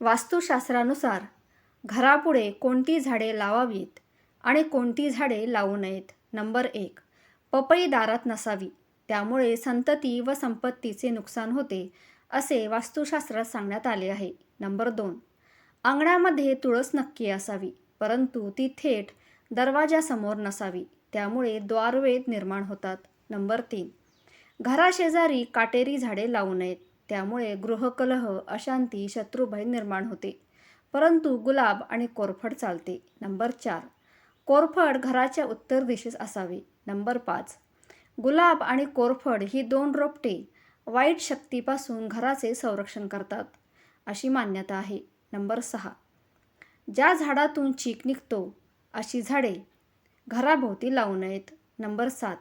वास्तुशास्त्रानुसार घरापुढे कोणती झाडे लावावीत आणि कोणती झाडे लावू नयेत. नंबर एक पपई दारात नसावी. त्यामुळे संतती व संपत्तीचे नुकसान होते असे वास्तुशास्त्रात सांगण्यात आले आहे. नंबर दोन अंगणामध्ये तुळस नक्की असावी परंतु ती थेट दरवाजासमोर नसावी. त्यामुळे द्वारवेध निर्माण होतात. नंबर तीन घराशेजारी काटेरी झाडे लावू नयेत. त्यामुळे गृहकलह अशांती शत्रुभय निर्माण होते. परंतु गुलाब आणि कोरफड चालते. नंबर चार. कोरफड घराच्या उत्तर दिशेस असावे. नंबर पाच. गुलाब आणि कोरफड ही दोन रोपटे वाईट शक्तीपासून घराचे संरक्षण करतात अशी मान्यता आहे. नंबर सहा. ज्या झाडातून चीक निघतो अशी झाडे घराभोवती लावू नयेत. नंबर सात.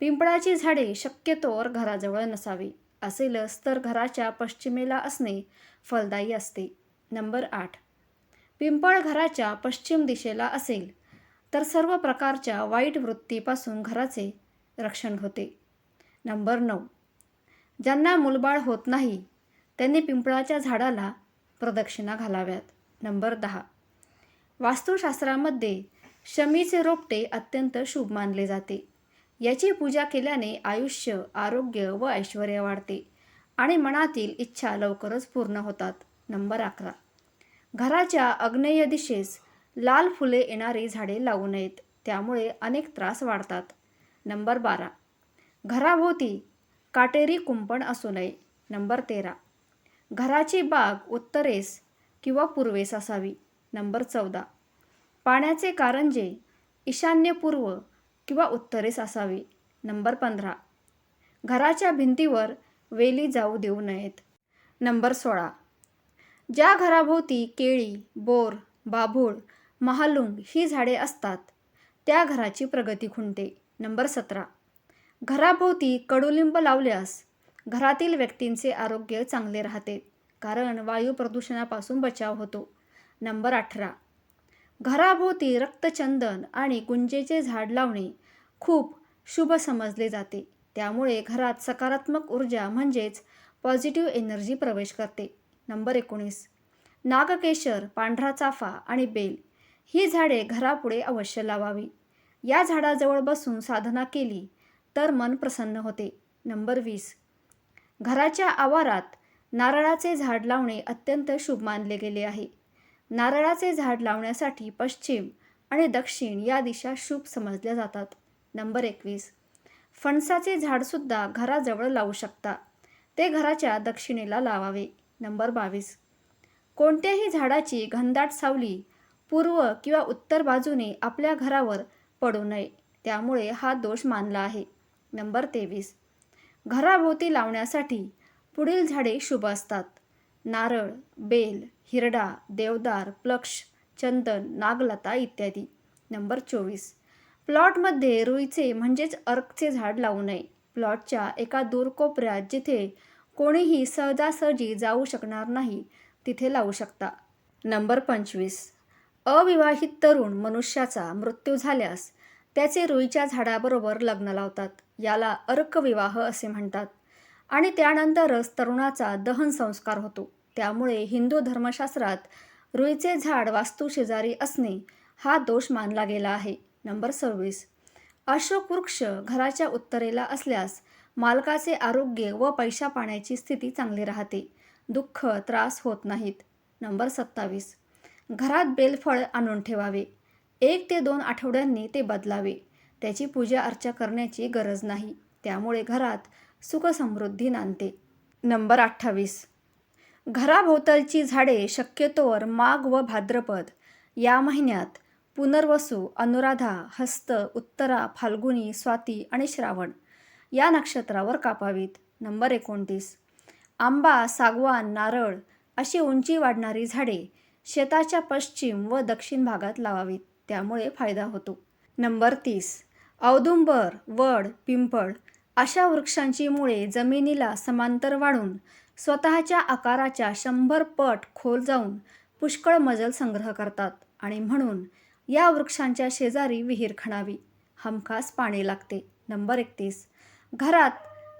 पिंपळाची झाडे शक्यतोवर घराजवळ नसावी. असेलच तर घराच्या पश्चिमेला असणे फलदायी असते. नंबर आठ. पिंपळ घराच्या पश्चिम दिशेला असेल तर सर्व प्रकारच्या वाईट वृत्तीपासून घराचे रक्षण होते. नंबर नऊ. ज्यांना मुलबाळ होत नाही त्यांनी पिंपळाच्या झाडाला प्रदक्षिणा घालाव्यात. नंबर दहा. वास्तुशास्त्रामध्ये शमीचे रोपटे अत्यंत शुभ मानले जाते. याची पूजा केल्याने आयुष्य आरोग्य व ऐश्वर वाढते आणि मनातील इच्छा लवकरच पूर्ण होतात. नंबर अकरा. घराच्या अग्नेय दिशेस लाल फुले येणारी झाडे लावू नयेत त्यामुळे अनेक त्रास वाढतात. नंबर बारा. घराभोवती काटेरी कुंपण असू नये. नंबर तेरा. घराची बाग उत्तरेस किंवा पूर्वेस असावी. नंबर चौदा. पाण्याचे कारंजे ईशान्यपूर्व किंवा उत्तरेस असावी. नंबर पंधरा. घराच्या भिंतीवर वेली जाऊ देऊ नयेत. नंबर सोळा. ज्या घराभोवती केळी बोर बाभूळ महालुंग ही झाडे असतात त्या घराची प्रगती खुंटते नंबर सतरा. घराभोवती कडुलिंब लावल्यास घरातील व्यक्तींचे आरोग्य चांगले राहते कारण वायू प्रदूषणापासून बचाव होतो. नंबर अठरा. घराभोवती रक्तचंदन आणि गुंजेचे झाड लावणे खूप शुभ समजले जाते. त्यामुळे घरात सकारात्मक ऊर्जा म्हणजेच पॉझिटिव्ह एनर्जी प्रवेश करते. नंबर एकोणीस. नागकेशर पांढरा चाफा आणि बेल ही झाडे घरापुढे अवश्य लावावी. या झाडाजवळ बसून साधना केली तर मन प्रसन्न होते. नंबर वीस. घराच्या आवारात नारळाचे झाड लावणे अत्यंत शुभ मानले गेले आहे. नारळाचे झाड लावण्यासाठी पश्चिम आणि दक्षिण या दिशा शुभ समजल्या जातात. नंबर एकवीस. फणसाचे झाडसुद्धा घराजवळ लावू शकता. ते घराच्या दक्षिणेला लावावे. नंबर बावीस. कोणत्याही झाडाची घनदाट सावली पूर्व किंवा उत्तर बाजूने आपल्या घरावर पडू नये. त्यामुळे हा दोष मानला आहे. नंबर तेवीस. घराभोवती लावण्यासाठी पुढील झाडे शुभ असतात. नारळ बेल हिरडा देवदार प्लक्ष चंदन नागलता इत्यादी. नंबर चोवीस. प्लॉटमध्ये रुईचे म्हणजेच अर्कचे झाड लावू नये. प्लॉटच्या एका दूर कोपऱ्यात जिथे कोणीही सहजासहजी जाऊ शकणार नाही तिथे लावू शकता. नंबर पंचवीस. अविवाहित तरुण मनुष्याचा मृत्यू झाल्यास त्याचे रुईच्या झाडाबरोबर लग्न लावतात. याला अर्कविवाह असे म्हणतात आणि त्यानंतरच तरुणाचा दहन संस्कार होतो. त्यामुळे हिंदू धर्मशास्त्रात रुईचे झाड वास्तू शेजारी असणे हा दोष मानला गेला आहे. नंबर सव्वीस. अशोक वृक्ष घराच्या उत्तरेला असल्यास मालकाचे आरोग्य व पैशा पाण्याची स्थिती चांगली राहते. दुःख त्रास होत नाहीत. नंबर सत्तावीस. घरात बेलफळ आणून ठेवावे. एक ते दोन आठवड्यांनी ते बदलावे. त्याची पूजा अर्चा करण्याची गरज नाही. त्यामुळे घरात सुखसमृद्धी नांदते. नंबर अठ्ठावीस. घराभोवतालची झाडे शक्यतोवर माघ व भाद्रपद या महिन्यात पुनर्वसू अनुराधा हस्त उत्तरा फाल्गुनी स्वाती आणि श्रावण. या नक्षत्रावर कापावीत. नंबर एकोणतीस. आंबा सागवान नारळ अशी उंची वाढणारी झाडे शेताच्या पश्चिम व दक्षिण भागात लावावीत. त्यामुळे फायदा होतो. नंबर तीस. औदुंबर वड पिंपळ अशा वृक्षांची मुळे जमिनीला समांतर वाढून स्वतःच्या आकाराच्या शंभर पट खोल जाऊन पुष्कळ मजल संग्रह करतात आणि म्हणून या वृक्षांच्या शेजारी विहीर खणावी. हमखास पाणी लागते. नंबर एकतीस. घरात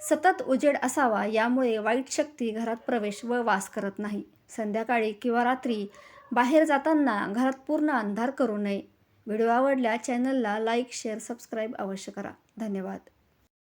सतत उजेड असावा यामुळे वाईट शक्ती घरात प्रवेश व वास करत नाही. संध्याकाळी किंवा रात्री बाहेर जाताना घरात पूर्ण अंधार करू नये. व्हिडिओ आवडल्या चॅनलला लाईक शेअर सबस्क्राईब अवश्य करा. धन्यवाद.